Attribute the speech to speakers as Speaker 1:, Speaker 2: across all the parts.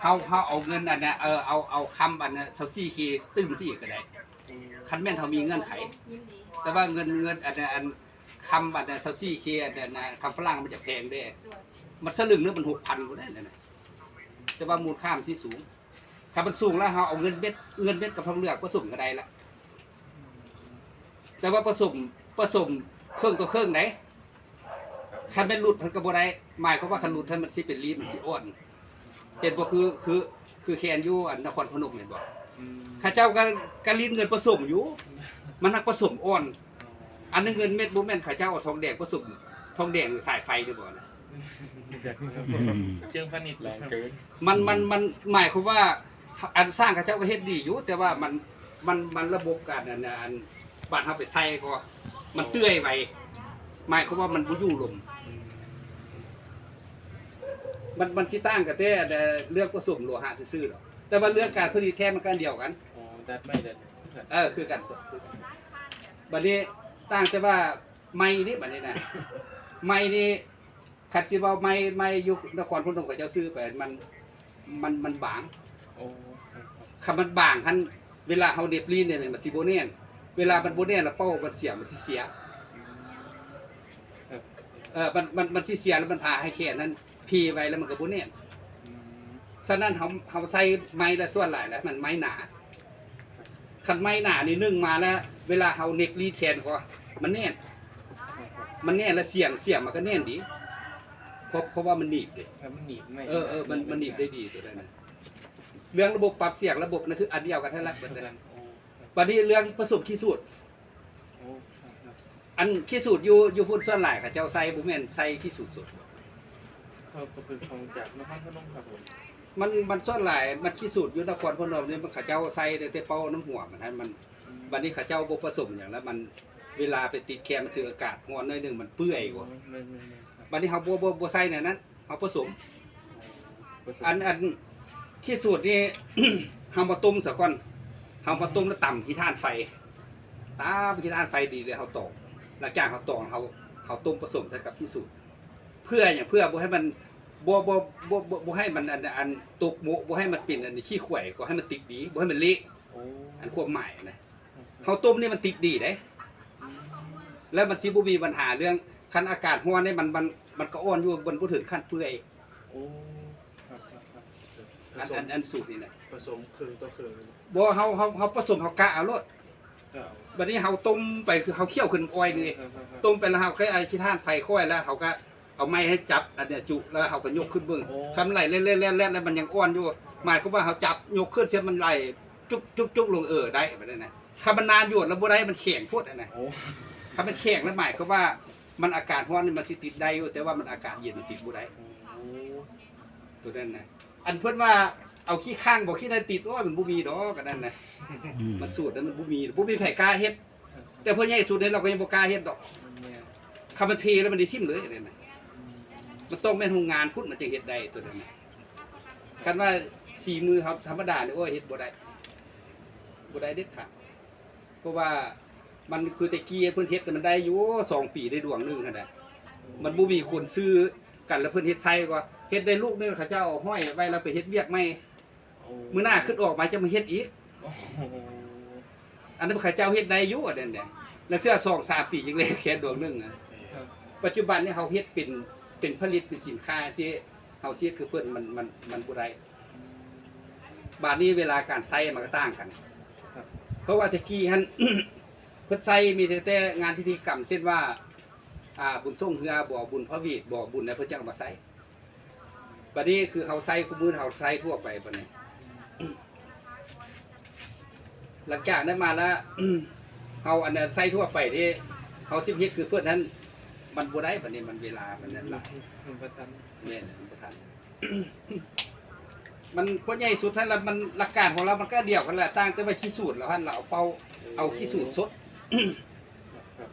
Speaker 1: เฮาเฮาเอาเงินอันนี้เออเอาเอาคำอันนี้ย24คีตึ้งซี่ก็ได้คันแม่นเฮามีเงื่อนไข แต่ว่าเงินเงินอันนี้อันคำอันนี้ย24คีอันเนี้ยนะคำฝรั่งมันจะแพงเด้
Speaker 2: ด้วย
Speaker 1: มันสลึงนึงมัน6,000บ่ได้นั่นนะแต่ว่ามูลค่ามันสิสูงถ้ามันสูงแล้วเฮาเอาเงินเม็ดเงินเม็ดกับทองเหลืองผสมก็ได้ละแต่ว่าผสมผสมเครื่องต่อเครื่องไหนคันเป็นหลุดมันก็บ่ได้หมายควาว่าคันหลุดถ้านมันสิเป็นลีมันสิอ่อน เห็นบ่คือคือคือแคนอยู่อันนครพนมเห็นบ่ข้าเจ้าก็ก็ลีดเงินผสมอยู่ มันนักผสมอ่อน อันนึงเงินเม็ดบ่แม่นข้าเจ้าเอาทองแดงผสมทองแดงหรือสายไฟด้วยบ่นะ
Speaker 3: เชิงพนิดแรงเกิน
Speaker 1: มันมันมันหมายความว่า อันสร้างข้าเจ้าก็เฮ็ดดีอยู่ แต่ว่ามันมันมันระบบการอันอันบ้านเฮาไปใส่ก็ มันเตื้อยไปหมายความว่ามันบ่อยู่ลม มันมันสิต่างกันแต่แต่เรื่องผสมโลหะซื่อๆหรอกแต่ว่าเรื่องการผลิตแท้มันก็อันเดียวกัน
Speaker 3: อ๋อดัดไม่ดัด
Speaker 1: เออคือกันบัดนี้ต่างแต่ว่าไม้นี่บัดนี้นะไม้นี่คัดสิเว้าไม้ไม้อยู่นครพนมก็เจ้าซื้อไปมันมันมันบาง
Speaker 3: โอ้
Speaker 1: คำมันบางคันเวลาเฮาเด็บลีนเนี่ยมันสิบ่แน่นเวลามันบ่แน่นแล้วเป้ามันเสียมันสิเสีย
Speaker 3: ครับ
Speaker 1: เออมันมันมันสิเสียแล้วมันพาให้แค่นั้น พีไว้แล้วมันก็บ่แน่น
Speaker 3: อืม
Speaker 1: ฉะนั้นเฮาเฮาใส่ไม้ละส่วนหลายแล้ว มันไม้หนาคันไม้หนานี่นึ่งมาแล้ว เวลาเฮาเน็กรีดแขนก็มันแน่นมันแน่นแล้วเสียงเสียงมันก็แน่นดีเพราะเพราะว่ามันหนีบดิ
Speaker 3: ครับมันหนีบไม่
Speaker 1: เออเออมันมันหนีบได้ดีตัวนั้นนะเรื่องระบบปรับเสียงระบบนั่นคืออันเดียวกันทั้งนั้น
Speaker 3: เหมือนกันโอ้
Speaker 1: บัดนี้เรื่องผสมขี้สูตร
Speaker 3: โอ้ครับครับ
Speaker 1: อันขี้สูตรอยู่อยู่พุ่นส่วนหลายเขาเจ้าใส่บ่แม่นใส่ขี้สูตรสด
Speaker 3: เขาก็เป็นของจากนครพนมครับผม
Speaker 1: มันมันส่วนหลายมันขี้สูตรอยู่นครพนมนี่มันเขาเจ้าใส่แต่แต่เป่าน้ำหัวมันให้มัน
Speaker 3: อืม
Speaker 1: บัดนี้เขาเจ้าบ่ผสมอย่างแล้วมันเวลาไปติดแคมมันถืออากาศร้อนหน่อยหนึงมันเปื่อยกว่า
Speaker 3: ไม่ไม่ไม่ครับ
Speaker 1: บัดนี้เฮาบ่บ่บ่ใส่ในนั้นเฮาผสม
Speaker 3: ผสม
Speaker 1: อันอันขี้สูตรนี่ เฮามาต้มซะก่อนเฮามาต้มแล้วต่ำที่ท่านไฟตามที่ท่านไฟดีเลยเฮาตอกหลังจากเฮาตอกเฮาเฮาต้มผสมใส่กับขี้สูตรเพื่ออย่างเพื่อบ่ให้มัน บ่บ่บ่บ่บ่ให้มันอันอันตกโมบ่ให้มันเป็นอันนี้ขี้ข่วยก็ให้มันติดดีบ่ให้มันเละ
Speaker 3: โอ้
Speaker 1: อันความหมายนะเฮาต้มนี่มันติดดีเด้
Speaker 3: อืม
Speaker 1: แล้วมันสิบ่มีปัญหาเรื่องคันอากาศร้อนนี่มันมันมันก็อ่อนอยู่บนบ่ถึงขั้นเปื่อย
Speaker 3: โอ้ครับครับครับ
Speaker 1: อันอันอันสูตรนี่นะ
Speaker 4: ผสมครึ่งต่อครึ่ง
Speaker 1: บ่เฮาเฮาเฮาผสมเฮากะเอาโลด
Speaker 3: ก็เอา
Speaker 1: บัดนี้เฮาต้มไปคือเฮาเคี่ยวขึ้นอ้อยนี่
Speaker 3: ครับครับครับ
Speaker 1: ต้มไปแล้วเฮาก็ไอ้ที่ท่านไฟค่อยแล้วเฮาก็ เอาไม้ให้จับอันเนี้ยจุแล้วเฮาก็ยกขึ้นเบิ่งคำไหลเล่นๆๆๆแล้วมันยังอ่อนอยู่หมายความว่าเฮาจับยกขึ้นเสียมันไหลจุกจุกจุกลงเออได้แบบนั้นนะถ้ามันนานอยู่แล้วบ่ได้มันแข็งโพดอันนะ
Speaker 3: โอ้
Speaker 1: ถ้ามันแข็งแล้วหมายความว่ามันอากาศร้อนนี่มันสิติดได้อยู่แต่ว่ามันอากาศเย็นมันติดบ่ได้
Speaker 3: โอ้
Speaker 1: ตัวนั้นนะอันเพิ่นว่าเอาขี้ข้างบ่ขี้นั่นติดโอ้ยมันบ่มีดอกกันนั่นนะมันสูตรนั้นมันบ่มีบ่มีไผกล้าเฮ็ด แต่เพิ่นใหญ่สูตรนี้เราก็ยังบ่กล้าเฮ็ดดอก
Speaker 3: เนี่ย
Speaker 1: คำมันเพแล้วมันได้ทิ่มเลยอันนั้นน่ะ มันต้องแม่นโรงงานพุ่นมันจะเฮ็ดได้ตัวนั้นน่ะคันว่าสีมือเขาธรรมดาเนี่ยโอ้ยเฮ็ดบ่ได้บ่ได้เด็ดขาดเพราะว่ามันคือแต่กี้เพิ่นเฮ็ดแต่มันได้อยู่สองปีได้ดวงหนึงหั่นน่ะมันบ่มีคนซื้อกันแล้วเพิ่นเฮ็ดใส่ก็เฮ็ดได้ลูกนึงเขาเจ้าเอาห้อยไว้แล้วไปเฮ็ดเวียกใหม่
Speaker 3: โอ้
Speaker 1: มื้อหน้าขึ้นออกมาจะมาเฮ็ดอีก
Speaker 3: โอ้โห
Speaker 1: อันนั้นเขาเจ้าเฮ็ดได้อยู่อันนั้นเนี่ยแล้วเทื่อสองสามปีจึงเลยแค่ดวงหนึงน่ะ
Speaker 3: ครับ
Speaker 1: ปัจจุบันนี่เขาเฮ็ดเป็น เป็นผลิตเป็นสินค้าที่เขาเฮ็ดคือเพิ่อนมันมันมันบ่ได้บาดนี้เวลาการใช้มันก็ต่างกันเพราะว่าตะกี้หัน เพิ่นใช้มีแต่แต่งานพิธีกรรมเช่นว่า อ่าบุญส่งเฮือบ่บุญพระวีตบ่บุญอะไรเพิ่นจะเอามาใช้บัดนี้คือเขาใช้คู่มือเขาใช้ทั่วไปบัดนี้หลังจากนั้นมาแล้วเขาอันนั้นใช้ทั่วไปที่เขาสิเฮ็ดคือเพิ่อนนั้น มันบ่ได้บัดนี้มันเวลามันนั้นหลาย
Speaker 3: มันประทัน
Speaker 1: เนี่ยมันบ่ทัน มันพวกใหญ่สุดท่านละมันหลักการของเรา มันก็เดียวกันแหละต่างแต่ว่าขี้สูตรแล้วท่านเราเอาเป่าเอาขี้สูตรสด
Speaker 3: ครับ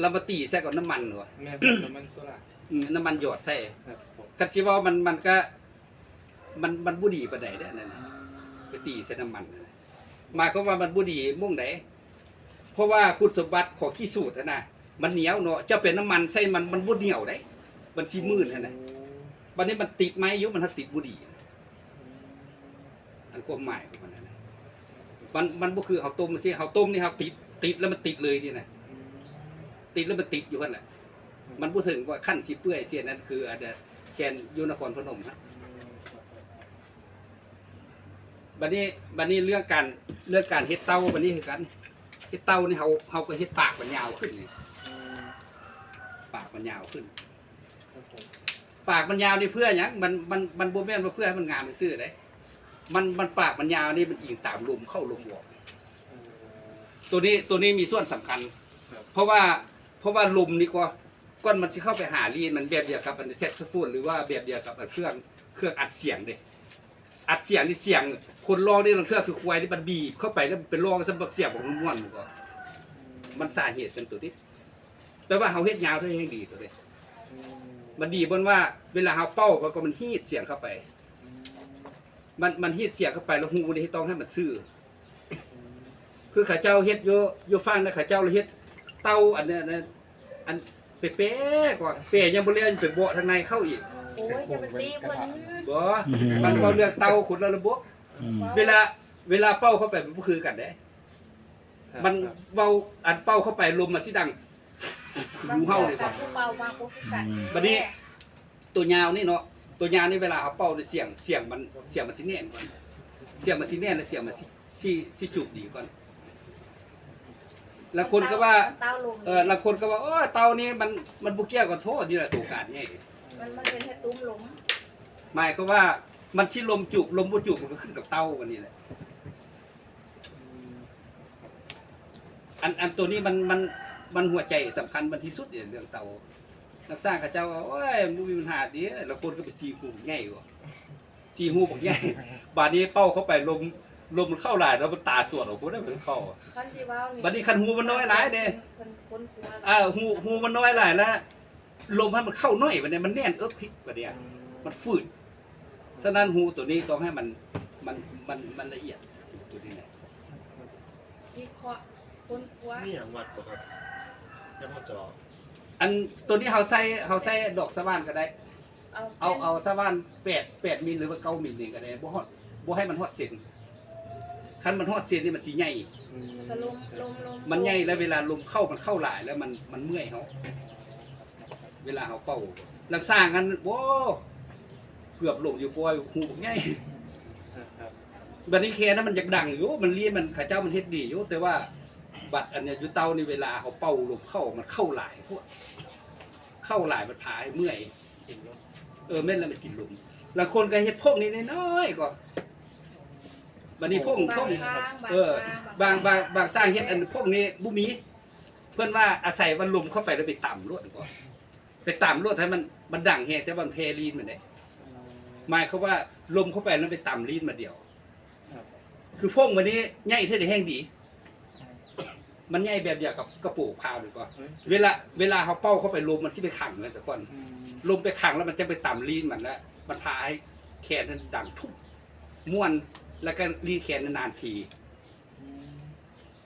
Speaker 1: เรามาตีใส่กับน้ำมันเหรอ
Speaker 3: แม่เป็นน้ำมันโซล่า
Speaker 1: อืมน้ำมันหยอดใส่
Speaker 3: ครับผม
Speaker 1: คันสิว่ามันมันก็ มันมันบ่ดีปานใดเด้อนั่นน่ะ ไปตีใส่น้ำมันน่ะหมายความว่ามันบ่ดีมุ่งไหนเพราะว่าคุณสมบัติของขี้สูตรน่ะนะ มันเหนียวเนาะจะเป็นน้ำมันใส่มันมันบ่เหนียวได้มันสิมืดหั่นน่ะบัดนี้มันติดไม้ยู่มันทักติดบ่ดีอันความหมายของมันนะนะมันมันบ่คือเฮาต้มสิเฮาต้มนี่เฮาติดติดแล้วมันติดเลยนี่นะติดแล้วมันติดอยู่นั่นแหละ มันบ่ถึงว่าขั้นสิเปื่อยเสียนั้นคืออาจจะแคนยู่นครพนมฮะบัดนี้บัดนี้เรื่องการเรื่องการเฮ็ดเต้าบัดนี้คือกันเฮ็ดเต้านี่เฮาเฮาก็เฮ็ดปากมันยาวขึ้นนี่ ปากมันยาวขึ้น ปากมันยาวนี่เพื่อหยังมันมันมันบ่แม่นว่าเพื่อให้มันงามซื่อๆเด้มันมันปากมันยาวนี่มันอิงตามลมเข้าลมออก ตัวนี้ตัวนี้มีส่วนสำคัญ
Speaker 3: ครับ
Speaker 1: เพราะว่าเพราะว่าลมนี่ก็ก้อนมันสิเข้าไปหาลีนมันแบบเดียวกับอันแซกโซโฟนหรือว่าแบบเดียวกับอันเครื่องเครื่องอัดเสียงเด้อัดเสียงนี่เสียง คนร้องนี่มันเครื่องคือควายที่มันบีบเข้าไปแล้วมันเป็นร้องสำหรับเสียงของมันม่วนมันก็มันสาเหตุเป็นตัวนี้ แปลว่าเฮาเฮ็ดยาวเท่าให้ดีตัวนี้
Speaker 3: อืม
Speaker 1: มันดีบนว่าเวลาเฮาเป้ามันก็มันฮีดเสียงเข้าไป
Speaker 3: อืม
Speaker 1: มันมันฮีดเสียงเข้าไปแล้วหูนี่ต้องให้มันซื่อ
Speaker 3: อืม
Speaker 1: คือข้าเจ้าเฮ็ดโยโยฟังนะข้าเจ้าเลยเฮ็ดเต้าอันเนี้ยนะอันเป๊ะๆกว่าเป๊ะยังบ่เรียนไปเบาะทางในเข้าอีก
Speaker 2: โอ้ยอย่าไปตีเพิ่น
Speaker 1: บ่มันก็เลือกเต้าขุดแล้วระบบ
Speaker 4: อืม
Speaker 1: เวลาเวลาเป้าเข้าไปมันบ่คือกันเด้
Speaker 3: ครับ
Speaker 1: มัน
Speaker 3: ครับ
Speaker 1: เว้าอันเป้าเข้าไปลมมันสิดัง คือหูเฮานี่ครับ
Speaker 2: ผู้เบามาผู้พิการ
Speaker 1: บัดนี้ ตัวยาวนี่เนาะตัวยาวนี่เวลาเอาเป้าในเสียงเสียงมันเสียงมันสิแน่นก่อนเสียงมันสิแน่นแล้วเสียงมันสิสิสิจุบดีก่อน แล้วคนก็ว่า
Speaker 2: เต้าลม
Speaker 1: เออแล้วคนก็ว่าโอ้ยเตานี่มันมันบุเกี่ยวกับโทษนี่แหละตัวการนี่
Speaker 2: มันมันเป็นแค่ตุ้มลม
Speaker 1: หมายเขามว่ามันชิลมจุกลมบุจุกมันก็ขึ้นกับเตาวันนี้แหละ
Speaker 3: อืม
Speaker 1: อันอันตัวนี้มันมัน มันหัวใจสำคัญมันที่สุดเนี่ยเรื่องเตานักสร้างข้าเจ้าว่าโอ้ยมันมีปัญหาดีแล้วคนก็ไปซีหูง่ายกว่าซีหูบอกง่ายบาดนี้เป้าเข้าไปลมลมมันเข้าหลายแล้วมันตาสวดออกพุ่นได้เป็นเข้า
Speaker 2: คันที่ว่า
Speaker 1: บัดนี้คันหูมันน้อยหลายเด้
Speaker 2: เพิ่นคนกลัว
Speaker 1: อ่าหูหูมันน้อยหลายแล้วลมให้มันเข้าน้อยบัดนี้มันแน่นเอิกพิกบัดเนี้ยมันฝืดฉะนั้นหูตัวนี้ต้องให้มันมันมันมันละเอียดตัวนี้แหละ
Speaker 2: วิเคราะห์คนกลัว
Speaker 4: นี่อย่างวัดปกติ ยังพอจอ
Speaker 1: อันตัวนี้เขาใส่เขาใส่ดอกสะว่านก็ได้
Speaker 2: เอา
Speaker 1: เอาเอาสะว่านแปดแปดมิลหรือว่าเก้ามิลนี่ก็ได้บ่ฮอดบ่ให้มันฮอดเส้นคันมันฮอดเส้นนี่มันสิใหญ่
Speaker 3: อืม
Speaker 2: ลมลมลม
Speaker 1: มันใหญ่แล้วเวลาลมเข้ามันเข้าหลายแล้วมันมันเมื่อยเขาเวลาเขาเป่าลักสร้างกันโว้เกือบลงอยู่ปอยหูบักใหญ่
Speaker 3: ครับครับ
Speaker 1: บัดนี้แค่นั้นมันอยากดังอยู่มันเรียนมันข้าเจ้ามันเฮ็ดดีอยู่แต่ว่า บัตรอันเนี้ยอยู่เตานี่เวลาเขาเป่าลมเข้ามันเข้าหลายพวกเข้าหลายมันพาให้เมื่อย
Speaker 3: เห็นแล้ว
Speaker 1: เออแม่นแล้วมันกินลมบางคนก็เฮ็ดพวกนี้น้อยๆก็บัดนี้พวกพวกนี้
Speaker 2: บาง
Speaker 1: เออบางบางบางสร้างเฮ็ดอันพวกนี้บ่มี เพิ่นว่าอาศัยวันลมเข้าไปแล้วไปต่ำรวดก่อนไปต่ำรวดให้มันมันดังแฮงแต่ว่ามันเพลีนมันได้
Speaker 3: อืม
Speaker 1: หมายเขามว่าลมเข้าไปแล้วไปต่ำลีนมาเดียว
Speaker 3: ครับ
Speaker 1: คือพวกวันนี้ใหญ่เท่าได้แห้งดี มันใหญ่แบบเดียวกับกระปูกพาวดีกว่า
Speaker 3: เฮ้ย
Speaker 1: เวลาเวลาเขาเป้าเข้าไปลมมันที่ไปขังเลยสักก่อน
Speaker 3: อืม
Speaker 1: ลมไปขังแล้วมันจะไปต่ำลีนมันแล้วมันพาให้แขนนั้นดังทุบม้วนแล้วก็ลีนแขนนานๆที
Speaker 3: อืม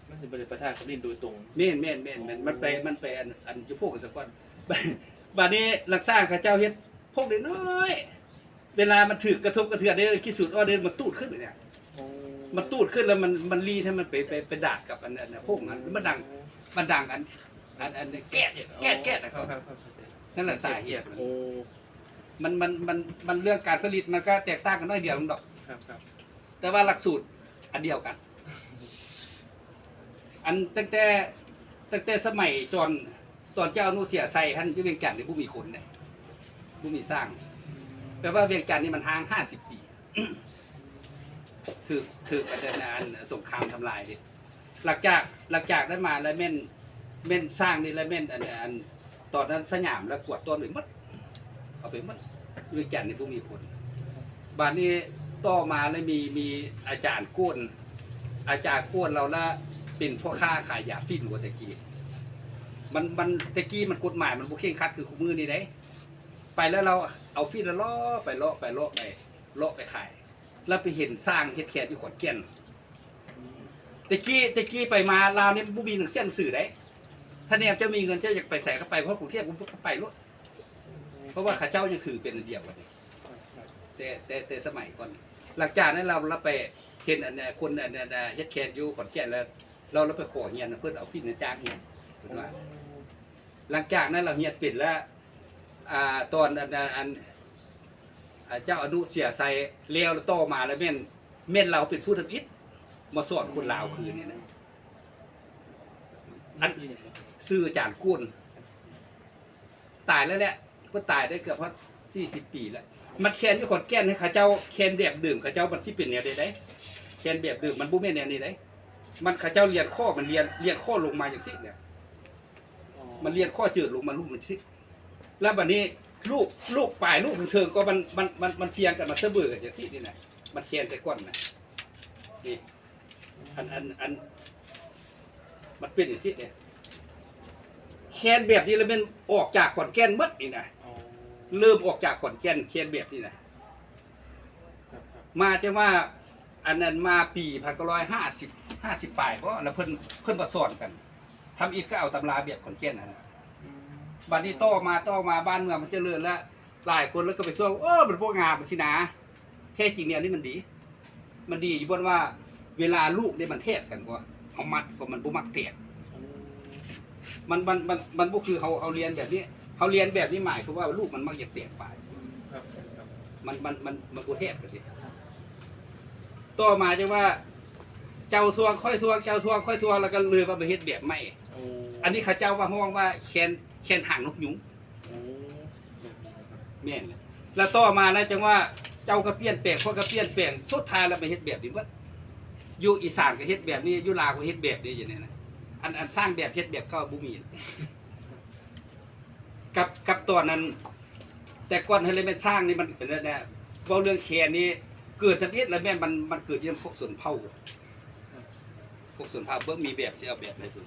Speaker 3: มันจะบริปะทะกับดินโดยตรง
Speaker 1: เม่นเม่นเม่นเม่นมันไปมันไปอันอันจะพวกกันสักก่อนบาดนี้รักษาข้าเจ้าเฮ็ดพวกเล็กน้อยๆเวลามันถือกระทบกระเทือนได้คิดสุดอ้อเดนมันตูดขึ้นเลยเนี่ย
Speaker 3: โอ้
Speaker 1: มันตูดขึ้นแล้วมันมันรีดให้มันไปไปไปดาดกับอันนั้นนะพวกนั้นมันดังมันดังอันอันอันแก๊ดแก๊ดแก๊ดนะค
Speaker 3: ครั
Speaker 1: รั
Speaker 3: บบครับครับ
Speaker 1: นั่นแหละสาเหตุ
Speaker 3: โอ้
Speaker 1: มันมันมันมันเรื่องการผลิตมันก็แตกต่างกันน้อยเดียวนึงดอก
Speaker 3: ครับครับ
Speaker 1: แต่ว่าหลักสูตรอันเดียวกัน อันตั้งแต่ตั้งแต่สมัยจอนตอนเจ้าอนุเสียใส่ท่านอยุเวียงจันทร์นี่ผู้มีคนเนี่ยผู้มีสร้าง แปลว่าเวียงจันทร์นี่มันห่างห้าสิบปี คือคือประเด็นอันสงครามทำลายดิหลังจากหลังจากได้มาแล้วแม่นแม่นสร้างนี่แล้วแม่นอันอันตอนนั้นสยามแล้วกวดต้นไปหมดเอาไปหมดเวียจันทร์นี่ผู้มีคนบานนี้ต่อมาแล้วมีมีอาจารย์ก้นอาจารย์ก้นเราละเป็นพ่อค้าขายยาฟินกว่าตะกี้มันมันตะกี้มันกฎหมายมันบ่เคร่งคัดคือคู่มือนี่ได้ ไปแล้วเราเอาฟินแล้วล่อไปล่อไปล่อไปล่อไปขาย แล้วไปเห็นสร้างเฮ็ดแขนที่ขอนแก่นตะกี้ตะกี้ไปมาลาวนี่บ่มีหนังเสียหนังสือได้ถ้าเนี่ยเจ้ามีเงินเจ้าอยากไปใส่เข้าไปเพราะกรุงเทพผมก็ไปรถเพราะว่าข้าเจ้ายังถือเป็นอันเดียวกันแต่แต่แต่สมัยก่อน หลังจากนั้นเราเราไปเห็นอันนี้คนอันเนี้ยอันเนี้ยเฮ็ดแคนอยู่ขอนแก่นแล้ว เราเราไปขอเฮียนเพื่อเอาพินจ้างเฮียนเพิ่นว่าหลังจากนั้นเราเฮียนปิดแล้วอ่าตอนอันอัน เจ้าอนุเสียใส่เลี้ยวแล้วต่อมาแล้วแม่นแม่นเราเป็นผู้ทำอิฐมาสอนคนลาวคืนนี่นะอันซื้ออาจารย์กุ้นตายแล้วแหละเพิ่นตายได้เกือบว่าสี่สิบปีแล้วมันแคนอยู่ขอนแก่นให้เขาเจ้าแคนแบบดื่มเขาเจ้ามันสิเป็นแนวใดได้แคนแบบดื่มมันบ่แม่นแนวนี้ได้มันเขาเจ้าเรียนข้อมันเรียนเรียนข้อลงมาอย่างสิเนี่ยมันเรียนข้อจืดลงมาลูกมันสิแล้วบัดนี้ ลูกลูกปลายลูกของเทิงก็มันมันมันมันเพียงกันมาเสมอกันอย่างสินี่นะมันแคนแต่ก้อนนะนี่อันอันอันมันเป็นอย่างสิเนี่ยแคนแบบนี้แล้วมันออกจากขอนแก่นหมดนี่นะเริ่มออกจากขอนแก่นแคนแบบนี้นะมาจะว่าอันนั้นมาปีพันเก้าร้อยห้าสิบห้าสิบปลายเพราะแล้วเพิ่นเพิ่นมาสอนกันทำอีกก็เอาตำราแบบขอนแก่นนั่นนะ บัดนี้โตมาโตมาบ้านเมืองมันเจริญแล้วหลายคนแล้วก็ไปทั่วโอ้มันพวกงามมันสินะแท้จริงเนี่ยนี่มันดี มันดีอยู่บนว่า เวลาลูกเนี่ยมันเทศกันว่าเอามัดก็มันบ่มักเตกมันมันมันมันบ่คือเขาเอาเรียนแบบนี้เขาเรียนแบบนี้หมายคือว่าลูกมันมักอยากเตกไป
Speaker 3: ครับครับ
Speaker 1: มันมันมันมันบ่เทศกันดิต่อมาจังว่า เจ้าทวงค่อยทวงเจ้าทวงค่อยทวงแล้วก็เลยว่าไปเฮ็ดแบบใหม่
Speaker 3: โอ้
Speaker 1: อันนี้เขาเจ้าว่าห้องว่าแคน แคนหางนกยุง
Speaker 3: โอ้
Speaker 1: แม่นเลยแล้วต่อมานะจังว่าเจ้าก็เปลี่ยนแปลงพ่อก็เปลี่ยนแปลงสุดท้ายแล้วไปเฮ็ดแบบนี้ว่าอยู่อีสานก็เฮ็ดแบบนี้อยู่ลาวก็เฮ็ดแบบนี้อย่างนี้นะอันอันสร้างแบบเฮ็ดแบบก็บ่มีกับกับตอนนั้น แต่ก่อนให้เลยแม่นสร้างนี่มันเป็นแล้วนะเว้าเรื่องแคนนี่เกิดทันทีแล้วแม่นมันมันเกิดอยู่ในพวกส่วนเผ่าพวกส่วนเผ่าเบิ่งมีแบบสิเอาแบบไหนเพิ่น